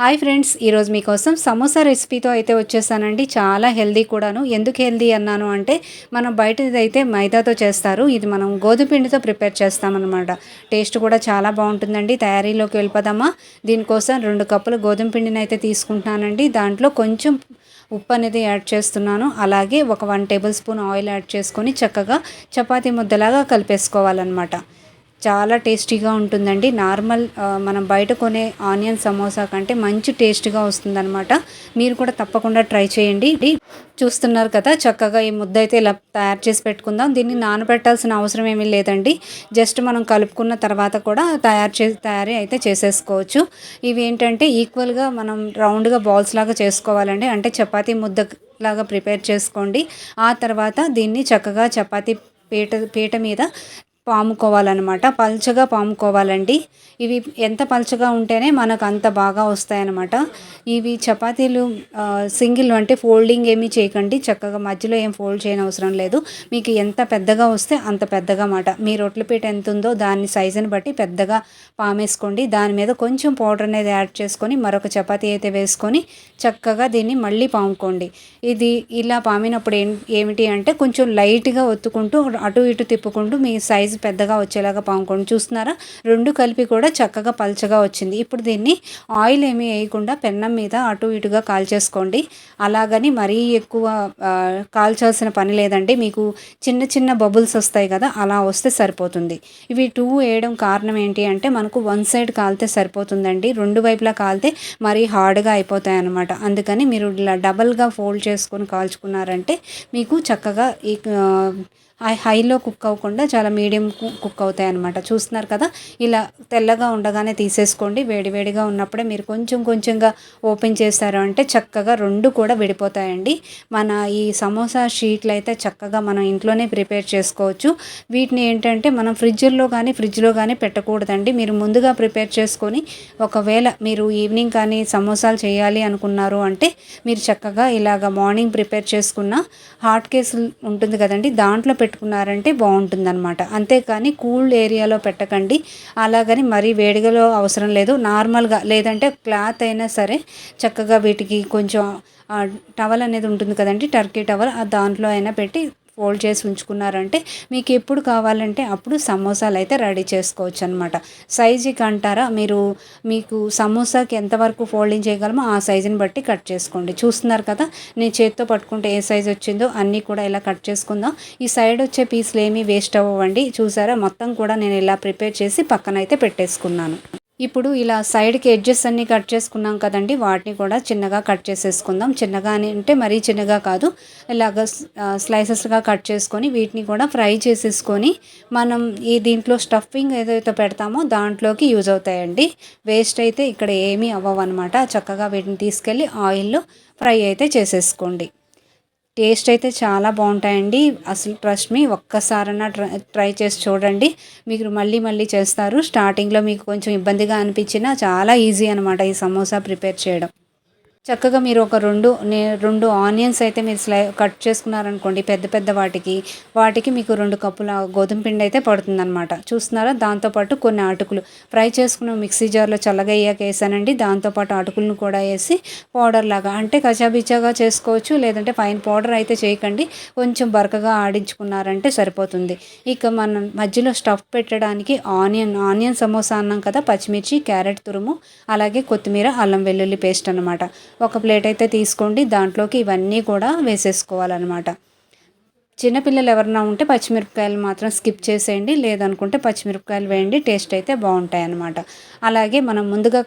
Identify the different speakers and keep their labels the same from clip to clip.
Speaker 1: Hi friends ఈరోజు మీకోసం సమోసా రెసిపీతో అయితే వచ్చేసానండి. చాలా హెల్దీ కూడాను. ఎందుకు హెల్దీ అన్నాను అంటే మనం బయటదైతే మైదాతో చేస్తారు. ఇది మనం గోధుమ పిండితో ప్రిపేర్ చేస్తామన్నమాట. టేస్ట్ కూడా చాలా బాగుంటుందండి. తయారీలోకి వెళ్ళిపోదామా? దీనికోసం రెండు కప్పులు గోధుమ పిండిని అయితే తీసుకుంటున్నానండి. దాంట్లో కొంచెం ఉప్పు అనేది యాడ్ చేస్తున్నాను. అలాగే ఒక one table spoon oil add చేసుకొని చక్కగా చపాతీ ముద్దలాగా కలిపేసుకోవాలన్నమాట. చాలా టేస్టీగా ఉంటుందండి. నార్మల్ మనం బయట కొనే ఆనియన్ సమోసా కంటే మంచి టేస్ట్గా వస్తుందన్నమాట. మీరు కూడా తప్పకుండా ట్రై చేయండి. చూస్తున్నారు కదా చక్కగా ఈ ముద్ద అయితే ఇలా తయారు చేసి పెట్టుకుందాం. దీన్ని నానబెట్టాల్సిన అవసరం ఏమీ లేదండి. జస్ట్ మనం కలుపుకున్న తర్వాత కూడా తయారు చే తయారీ అయితే చేసేసుకోవచ్చు. ఇవి ఏంటంటే ఈక్వల్గా మనం రౌండ్గా బాల్స్ లాగా చేసుకోవాలండి. అంటే చపాతీ ముద్ద లాగా ప్రిపేర్ చేసుకోండి. ఆ తర్వాత దీన్ని చక్కగా చపాతీ పీట పీట మీద పాముకోవాలన్నమాట. పల్చగా పాముకోవాలండి. ఇవి ఎంత పల్చగా ఉంటేనే మనకు అంత బాగా వస్తాయన్నమాట. ఇవి చపాతీలు సింగిల్ అంటే ఫోల్డింగ్ ఏమీ చేయకండి. చక్కగా మధ్యలో ఏం ఫోల్డ్ చేయని అవసరం లేదు. మీకు ఎంత పెద్దగా వస్తే అంత పెద్దగా మాట. మీ రొట్టెల పీట ఎంత ఉందో దాని సైజుని బట్టి పెద్దగా పామేసుకోండి. దాని మీద కొంచెం పౌడర్ అనేది యాడ్ చేసుకొని మరొక చపాతీ అయితే వేసుకొని చక్కగా దీన్ని మళ్ళీ పాముకోండి. ఇది ఇలా పామినప్పుడు ఏం ఏమిటి అంటే కొంచెం లైట్గా ఒత్తుకుంటూ అటు ఇటు తిప్పుకుంటూ మీ సైజ్ పెద్దగా వచ్చేలాగా పాముకోండి చూస్తున్నారా? రెండు కలిపి కూడా చక్కగా పల్చగా వచ్చింది. ఇప్పుడు దీన్ని ఆయిల్ ఏమీ వేయకుండా పెన్నం మీద అటు ఇటుగా కాల్చేసుకోండి. అలాగని మరీ ఎక్కువ కాల్చాల్సిన పని లేదండి. మీకు చిన్న చిన్న బబుల్స్ వస్తాయి కదా అలా వస్తే సరిపోతుంది. ఇవి టూ వేయడం కారణం ఏంటి అంటే మనకు వన్ సైడ్ కాలితే సరిపోతుందండి. రెండు వైపులా కాలితే మరీ హార్డ్గా అయిపోతాయి అన్నమాట అందుకని మీరు ఇలా డబల్గా ఫోల్డ్ చేసుకొని కాల్చుకున్నారంటే మీకు చక్కగా ఈ హైలో కుక్ అవ్వకుండా చాలా మీడియం కుక్ అవుతాయి అనమాట చూస్తున్నారు కదా? ఇలా తెల్లగా ఉండగానే తీసేసుకోండి. వేడివేడిగా ఉన్నప్పుడే మీరు కొంచెం కొంచెంగా ఓపెన్ చేశారు అంటే చక్కగా రెండు కూడా విడిపోతాయండి. మన ఈ సమోసా షీట్లు అయితే చక్కగా మనం ఇంట్లోనే ప్రిపేర్ చేసుకోవచ్చు. వీటిని ఏంటంటే మనం ఫ్రిడ్జ్లో కానీ ఫ్రిడ్జ్లో కానీ పెట్టకూడదండి. మీరు ముందుగా ప్రిపేర్ చేసుకొని ఒకవేళ మీరు ఈవినింగ్ కానీ సమోసాలు చేయాలి అనుకున్నారు అంటే మీరు చక్కగా ఇలాగ మార్నింగ్ ప్రిపేర్ చేసుకున్న హాట్ కేసులు ఉంటుంది కదండి? దాంట్లో పెట్టుకున్నారంటే బాగుంటుందన్నమాట. అంతేకాని కూల్ ఏరియాలో పెట్టకండి. అలాగని మరీ వేడిగలో అవసరం లేదు. నార్మల్గా లేదంటే క్లాత్ అయినా సరే చక్కగా వీటికి కొంచెం టవల్ అనేది ఉంటుంది కదండి టర్కీ టవల్ ఆ దాంట్లో అయినా పెట్టి ఫోల్డ్ చేసి ఉంచుకున్నారంటే మీకు ఎప్పుడు కావాలంటే అప్పుడు సమోసాలు అయితే రెడీ చేసుకోవచ్చు అనమాట సైజుకి అంటారా? మీరు మీకు సమోసాకి ఎంతవరకు ఫోల్డింగ్ చేయగలమో ఆ సైజుని బట్టి కట్ చేసుకోండి. చూస్తున్నారు కదా నేను చేత్తో పట్టుకుంటే ఏ సైజు వచ్చిందో అన్నీ కూడా ఇలా కట్ చేసుకుందాం. ఈ సైడ్ వచ్చే పీసులు ఏమీ వేస్ట్ అవ్వండి చూసారా? మొత్తం కూడా నేను ఇలా ప్రిపేర్ చేసి పక్కన అయితే పెట్టేసుకున్నాను. ఇప్పుడు ఇలా సైడ్కి ఎడ్జెస్ అన్నీ కట్ చేసుకున్నాం కదండి వాటిని కూడా చిన్నగా కట్ చేసేసుకుందాం. చిన్నగా అని అంటే మరీ చిన్నగా కాదు ఇలాగ స్లైసెస్గా కట్ చేసుకొని వీటిని కూడా ఫ్రై చేసేసుకొని మనం ఈ దీంట్లో స్టఫింగ్ ఏదైతే పెడతామో దాంట్లోకి యూజ్ అవుతాయండి. వేస్ట్ అయితే ఇక్కడ ఏమీ అవ్వవు అనమాట చక్కగా వీటిని తీసుకెళ్ళి ఆయిల్లో ఫ్రై అయితే చేసేసుకోండి. టేస్ట్ అయితే చాలా బాగుంటాయండి. అసలు ట్రస్ట్ మీ ఒక్కసారన్నా ట్రై ట్రై చేసి చూడండి. మీరు మళ్ళీ మళ్ళీ చేస్తారు. స్టార్టింగ్లో మీకు కొంచెం ఇబ్బందిగా అనిపించినా చాలా ఈజీ అనమాట ఈ సమోసా ప్రిపేర్ చేయడం. చక్కగా మీరు ఒక రెండు నే- రెండు ఆనియన్స్ అయితే మీరు స్లై కట్ చేసుకున్నారనుకోండి పెద్ద పెద్ద వాటికి వాటికి మీకు రెండు కప్పుల గోధుమ పిండి అయితే పడుతుందన్నమాట. చూస్తున్నారా? దాంతోపాటు కొన్ని అటుకులు ఫ్రై చేసుకున్న మిక్సీ జార్లో చల్లగా అయ్యాక వేసానండి దాంతోపాటు అటుకులను కూడా వేసి పౌడర్ లాగా అంటే కచాబిచాగా చేసుకోవచ్చు లేదంటే ఫైన్ పౌడర్ అయితే చేయకండి. కొంచెం బరకగా ఆడించుకున్నారంటే సరిపోతుంది. ఇక మనం మధ్యలో స్టఫ్ పెట్టడానికి ఆనియన్ ఆనియన్ సమోసా అన్నాం కదా పచ్చిమిర్చి క్యారెట్ తురుము అలాగే కొత్తిమీర అల్లం వెల్లుల్లి పేస్ట్ అనమాట ఒక ప్లేట్ అయితే తీసుకోండి. దాంట్లోకి ఇవన్నీ కూడా వేసేసుకోవాలన్నమాట. చిన్నపిల్లలు ఎవరైనా ఉంటే పచ్చిమిరపకాయలు మాత్రం స్కిప్ చేసేయండి. లేదనుకుంటే పచ్చిమిరపకాయలు వేయండి. టేస్ట్ అయితే బాగుంటాయి అన్నమాట అలాగే మనం ముందుగా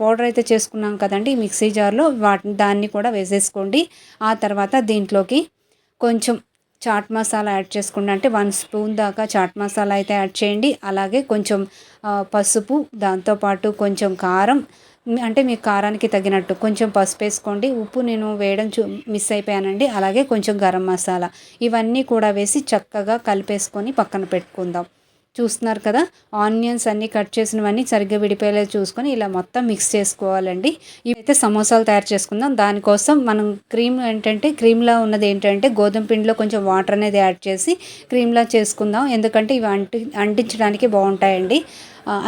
Speaker 1: పౌడర్ అయితే చేసుకున్నాం కదండి మిక్సీ జార్లో. వాటిని దాన్ని కూడా వేసేసుకోండి. ఆ తర్వాత దీంట్లోకి కొంచెం చాట్ మసాలా యాడ్ చేసుకోండి. అంటే వన్ స్పూన్ దాకా చాట్ మసాలా అయితే యాడ్ చేయండి. అలాగే కొంచెం పసుపు దాంతోపాటు కొంచెం కారం అంటే మీ కారానికి తగినట్టు కొంచెం పసుపు వేసుకోండి. ఉప్పు నేను వేయడం చూ మిస్ అయిపోయానండి. అలాగే కొంచెం గరం మసాలా ఇవన్నీ కూడా వేసి చక్కగా కలిపేసుకొని పక్కన పెట్టుకుందాం. చూస్తున్నారు కదా. ఆనియన్స్ అన్నీ కట్ చేసినవన్నీ సరిగ్గా విడిపోయేలా చూసుకొని ఇలా మొత్తం మిక్స్ చేసుకోవాలండి. ఇవైతే సమోసాలు తయారు చేసుకుందాం. దానికోసం మనం క్రీమ్ ఏంటంటే క్రీమ్లా ఉన్నది ఏంటంటే గోధుమ పిండిలో కొంచెం వాటర్ అనేది యాడ్ చేసి క్రీమ్లా చేసుకుందాం. ఎందుకంటే ఇవి అంటి అంటించడానికి బాగుంటాయండి.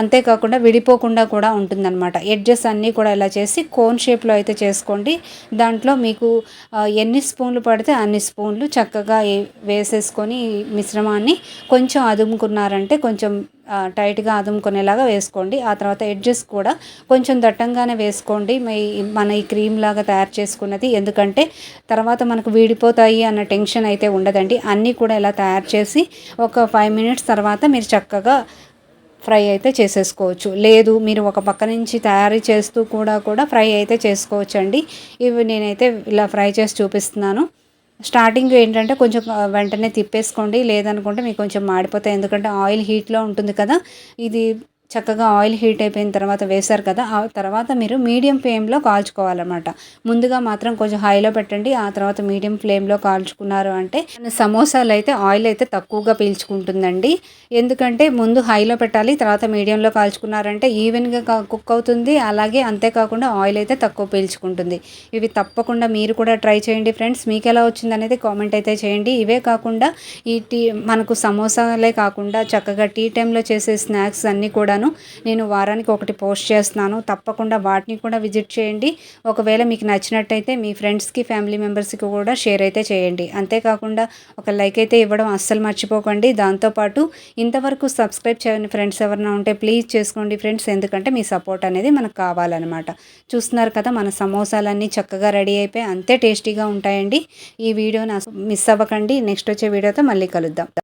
Speaker 1: అంతేకాకుండా విడిపోకుండా కూడా ఉంటుందన్నమాట. ఎడ్జెస్ అన్నీ కూడా ఇలా చేసి కోన్ షేప్లో అయితే చేసుకోండి. దాంట్లో మీకు ఎన్ని స్పూన్లు పడితే అన్ని స్పూన్లు చక్కగా వేసేసుకొని మిశ్రమాన్ని కొంచెం అదుముకున్నారంటే కొంచెం టైట్గా అదుముకునేలాగా వేసుకోండి. ఆ తర్వాత ఎడ్జెస్ కూడా కొంచెం దట్టంగానే వేసుకోండి. మన ఈ క్రీమ్ లాగా తయారు చేసుకున్నది. ఎందుకంటే తర్వాత మనకు వీడిపోతాయి అన్న టెన్షన్ అయితే ఉండదండి. అన్నీ కూడా ఇలా తయారు చేసి ఒక ఫైవ్ మినిట్స్ తర్వాత మీరు చక్కగా ఫ్రై అయితే చేసేసుకోవచ్చు. లేదు మీరు ఒక పక్క నుంచి తయారీ చేస్తూ కూడా కూడా ఫ్రై అయితే చేసుకోవచ్చు అండి ఇవి నేనైతే ఇలా ఫ్రై చేసి చూపిస్తున్నాను. స్టార్టింగ్ ఏంటంటే కొంచెం వెంటనే తిప్పేసుకోండి. లేదనుకుంటే మీకు కొంచెం మాడిపోతాయి. ఎందుకంటే ఆయిల్ హీట్లో ఉంటుంది కదా. ఇది చక్కగా ఆయిల్ హీట్ అయిపోయిన తర్వాత వేశారు కదా ఆ తర్వాత మీరు మీడియం ఫ్లేమ్లో కాల్చుకోవాలన్నమాట. ముందుగా మాత్రం కొంచెం హైలో పెట్టండి ఆ తర్వాత మీడియం ఫ్లేమ్లో కాల్చుకున్నారు అంటే మన సమోసాలు అయితే ఆయిల్ అయితే తక్కువగా పీల్చుకుంటుందండి. ఎందుకంటే ముందు హైలో పెట్టాలి తర్వాత మీడియంలో కాల్చుకున్నారంటే ఈవెన్గా కుక్ అవుతుంది అలాగే అంతేకాకుండా ఆయిల్ అయితే తక్కువ పీల్చుకుంటుంది. ఇవి తప్పకుండా మీరు కూడా ట్రై చేయండి ఫ్రెండ్స్. మీకు ఎలా వచ్చింది అనేది కామెంట్ అయితే చేయండి. ఇవే కాకుండా ఈ టీ మనకు సమోసాలే కాకుండా చక్కగా టీ టైంలో చేసే స్నాక్స్ అన్నీ కూడా చేస్తాను. నేను వారానికి ఒకటి పోస్ట్ చేస్తున్నాను. తప్పకుండా వాటిని కూడా విజిట్ చేయండి. ఒకవేళ మీకు నచ్చినట్టయితే మీ ఫ్రెండ్స్కి ఫ్యామిలీ మెంబర్స్కి కూడా షేర్ అయితే చేయండి. అంతేకాకుండా ఒక లైక్ అయితే ఇవ్వడం అస్సలు మర్చిపోకండి. దాంతోపాటు ఇంతవరకు సబ్స్క్రైబ్ చేయని ఫ్రెండ్స్ ఎవరైనా ఉంటే ప్లీజ్ చేసుకోండి ఫ్రెండ్స్. ఎందుకంటే మీ సపోర్ట్ అనేది మనకు కావాలన్నమాట. చూస్తున్నారు కదా మన సమోసాలన్నీ చక్కగా రెడీ అయిపోయి అంతే టేస్టీగా ఉంటాయండి. ఈ వీడియో నా మిస్ అవ్వకండి. నెక్స్ట్ వచ్చే వీడియోతో మళ్ళీ కలుద్దాం.